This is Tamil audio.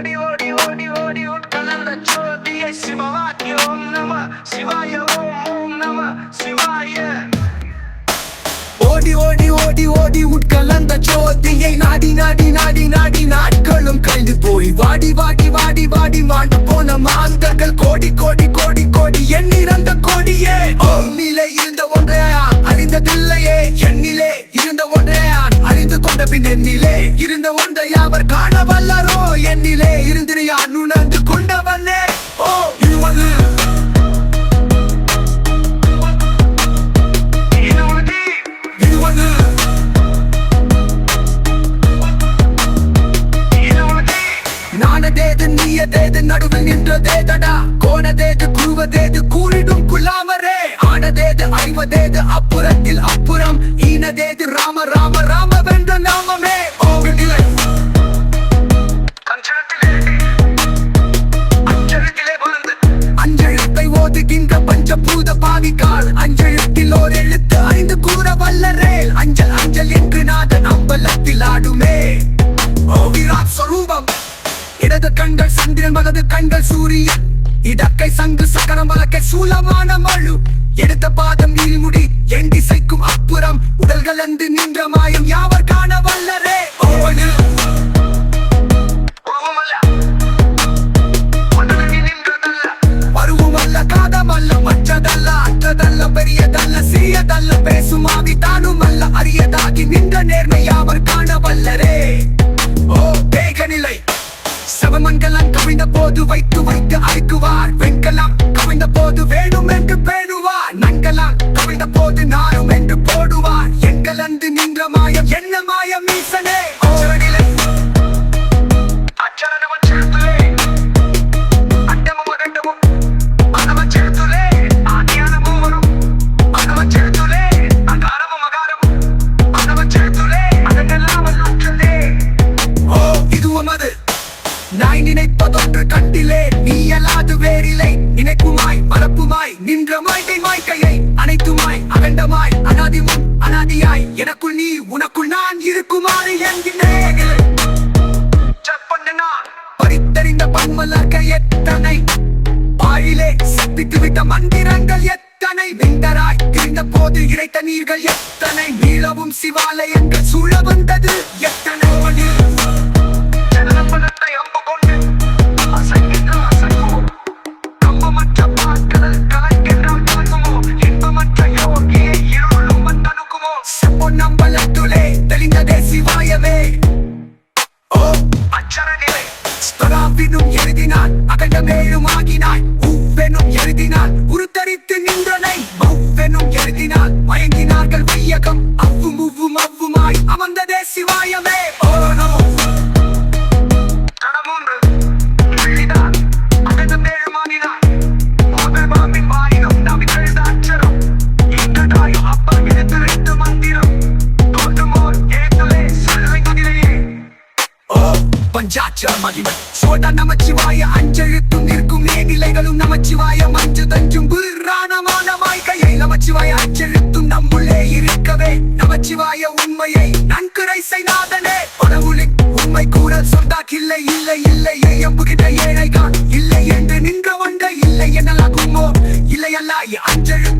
ஓடி ஓடி ஓடி ஓடி உட்கலந்த ஜோதியை சிவவாக்கி ஓம் நம சிவாய ஓம் ஓம் நம சிவாய. ஓடி ஓடி ஓடி ஓடி உட்கலந்த ஜோதியை நாடி நாடி நாடி நாடி நாட்களும் கழிந்து போய் வாடி வாடி வாடி வாடி மாண்டு போன மாந்தர்கள் கோடி கோடி கோடி கோடி எண்ணிறந்த இருந்த ஒன்றை அவர் காண வல்லரோ என்னிலே இருந்து யான் உணர்ந்து கொண்டவனே? ஓ இருவது நானதேது நீயதேது நடுவில் நின்றதேதடா? கோணதேது குருவதேது கூறிடும் குலாமரே. ஆனதேது அப்புறத்தில் அப்புறம். ஈனதேது ராம ராம ராம இடது கண்கள் சந்திரன் வலது கண்கள் சூரியன். இடக்கை சங்கு சக்கரம் வழக்கை சூலமான மழு. எடுத்த பாதம் நீள்முடி என் திசைக்கும் அப்புறம் உடல்கள் அந்து நின்ற மாயம் யாவர் காண வல்லரே? ஓவனு மற்றதல்ல அற்றதல்ல பெரியதல்ல சிறியதல்ல தானும் அல்ல அரியதாகி நின்ற நேர்மை யாவர் காண வல்லரே? ஓ வேகநிலை சவமங்கலம் கவிழ்ந்த போது வைத்து வைத்து அழைக்குவார் வெண்கலம் கவிழ்ந்த போது வேணும் என்று பேணுவார். நங்கலாம் கவிழ்ந்த போது நாரும் என்று போடுவார். எங்கள் அந்து நின்ற மாயம் என்ன மாயம் ஈசனே? நாய் நினைப்பதொன்று கண்டிலே நீ அல்லாது வேறில்லை நினைப்புமாய் மறப்புமாய் நின்ற மாய்கை மாய்க்கையை அனைத்துமாய் அகண்டமாய் அனாதிமும் அனாதியாய். எனக்குள் நீ உனக்குள் நான் இருக்குமாறு என்கிறேன் பறித்தறிந்த பன்மலர்கள் எத்தனை? பாயிலே செப்பித்து விட்ட மந்திரங்கள் எத்தனை? வெந்தராய் திரிந்த போது இறைத்த நீர்கள் எத்தனை? நீளவும் சிவாலயங்கள் சூழ வந்தது எத்தனை? எழுதினான் அகண்டமேலும் ஆகினாய் உவ்வெனும் எழுதினான் உருத்தரித்து நின்றனை. மௌவெனும் எழுதினான் மயங்கினார்கள் வையகம். பஞ்சாட்சர மகிமை. சோழ நமச்சிவாய அஞ்செழுத்தும் நிற்கும் நேநிலைகளும் நமச்சிவாய மஞ்சு தஞ்சும் புராணமானமாய் மாய்கையை நமச்சிவாய அஞ்செழுத்தும் நம்முள்ளே இருக்கவே. நமச்சிவாய உண்மையை நன்குரை செய்நாதனே படவுளி உண்மை கூறல் சொன்னாக்கில்லை இல்லை இல்லை எம்புகின்ற ஏழைகான் இல்லை என்று நின்ற ஒன்றை இல்லை எனலாகுமோ இல்லை அல்ல அஞ்செழுத்தும்